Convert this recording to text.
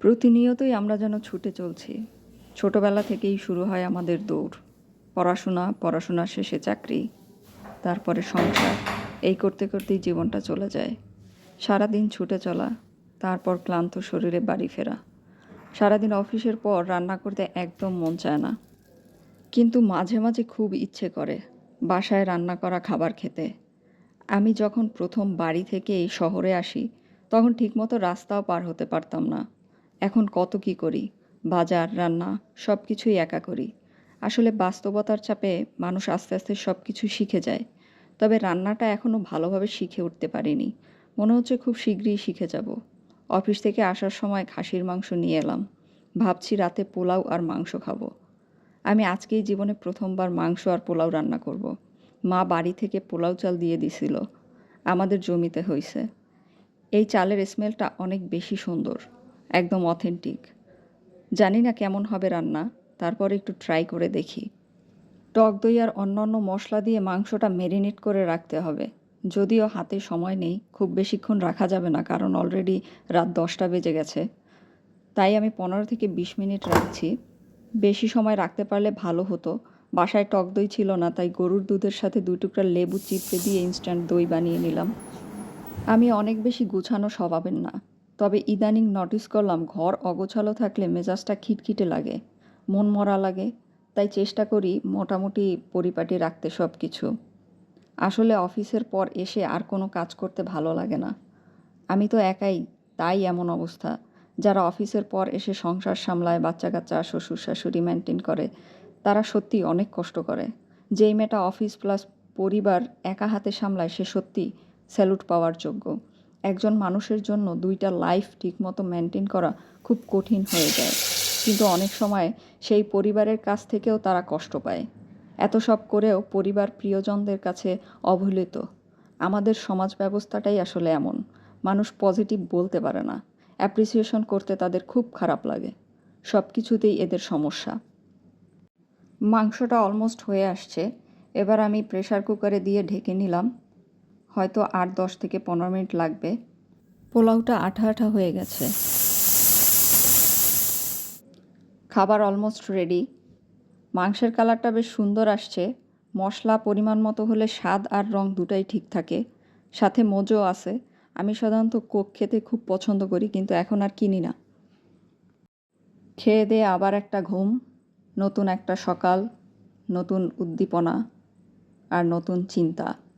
প্রতিনিয়তই আমরা যেন ছুটে চলছি। ছোটবেলা থেকেই শুরু হয় আমাদের দৌড়। পড়াশোনা, পড়াশোনার শেষে চাকরি, তারপরে সংসার। এই করতে করতেই জীবনটা চলে যায়। সারাদিন ছুটে চলা, তারপর ক্লান্ত শরীরে বাড়ি ফেরা। সারাদিন অফিসের পর রান্না করতে একদম মন চায় না। কিন্তু মাঝে মাঝে খুব ইচ্ছে করে বাসায় রান্না করা খাবার খেতে। আমি যখন প্রথম বাড়ি থেকে এই শহরে আসি, তখন ঠিকমতো রাস্তাও পার হতে পারতাম না। এখন কত কি করি? বাজার, রান্না সব কিছুই একা করি। আসলে বাস্তবতার চাপে মানুষ আস্তে আস্তে সব কিছু শিখে যায়। তবে রান্নাটা এখনও ভালোভাবে শিখে উঠতে পারিনি। মনে হচ্ছে খুব শীঘ্রই শিখে যাব। অফিস থেকে আসার সময় খাসির মাংস নিয়ে এলাম। ভাবছি রাতে পোলাও আর মাংস খাব। আমি আজকেই জীবনে প্রথমবার মাংস আর পোলাও রান্না করব। মা বাড়ি থেকে পোলাও চাল দিয়ে দিছিল। আমাদের জমিতে হয়েছে এই চালের স্মেলটা অনেক বেশি সুন্দর। একদম অথেন্টিক। জানি না কেমন হবে রান্না, তারপর একটু ট্রাই করে দেখি। টক দই আর অন্যান্য মশলা দিয়ে মাংসটা ম্যারিনেট করে রাখতে হবে। যদিও হাতে সময় নেই, খুব বেশিক্ষণ রাখা যাবে না, কারণ অলরেডি রাত দশটা বেজে গেছে। তাই আমি পনেরো থেকে বিশ মিনিট রাখছি। বেশি সময় রাখতে পারলে ভালো হতো। বাসায় টক দই ছিল না, তাই গরুর দুধের সাথে দুই টুকরা লেবু চিপড়ে দিয়ে ইনস্ট্যান্ট দই বানিয়ে নিলাম। আমি অনেক বেশি গুছানো স্বভাবের না। তবে ইদানিং নোটিস করলাম ঘর অগোছালো থাকলে মেজাজটা খিটখিটে লাগে, মন মরা লাগে, তাই চেষ্টা করি মোটামুটি পরিপাটি রাখতে সব কিছু আসলে অফিসের পর এসে আর কোনো কাজ করতে ভালো লাগে না। আমি তো একাই, তাই এমন অবস্থা। যারা অফিসের পর এসে সংসার সামলায় বাচ্চা কাচ্চা শ্বশুর শাশুড়ি মেনটেন করে, তারা সত্যি অনেক কষ্ট করে। যেই মেয়েটা অফিস প্লাস পরিবার একা হাতে সামলায়, সে সত্যি স্যালুট পাওয়ার যোগ্য। একজন মানুষের জন্য দুইটা লাইফ ঠিকমতো মেনটেন করা খুব কঠিন হয়ে যায়। কিন্তু অনেক সময় সেই পরিবারের কাছ থেকেও তারা কষ্ট পায়। এত সব করেও পরিবার প্রিয়জনদের কাছে অবহেলিত। আমাদের সমাজ ব্যবস্থাটাই আসলে এমন। মানুষ পজিটিভ বলতে পারে না। অ্যাপ্রিসিয়েশন করতে তাদের খুব খারাপ লাগে। সব কিছুতেই এদের সমস্যা। মাংসটা অলমোস্ট হয়ে আসছে। এবার আমি প্রেসার কুকারে দিয়ে ঢেকে নিলাম। হয়তো আট দশ থেকে পনেরো মিনিট লাগবে। পোলাওটা আঠা আঠা হয়ে গেছে। খাবার অলমোস্ট রেডি মাংসের কালারটা বেশ সুন্দর আসছে। মশলা পরিমাণ মতো হলে স্বাদ আর রং দুটাই ঠিক থাকে। সাথে মোজো আছে। আমি সাধারণত কোক খেতে খুব পছন্দ করি কিন্তু এখন আর কিনি না। খেয়ে দিয়ে আবার একটা ঘুম নতুন একটা সকাল নতুন উদ্দীপনা আর নতুন চিন্তা।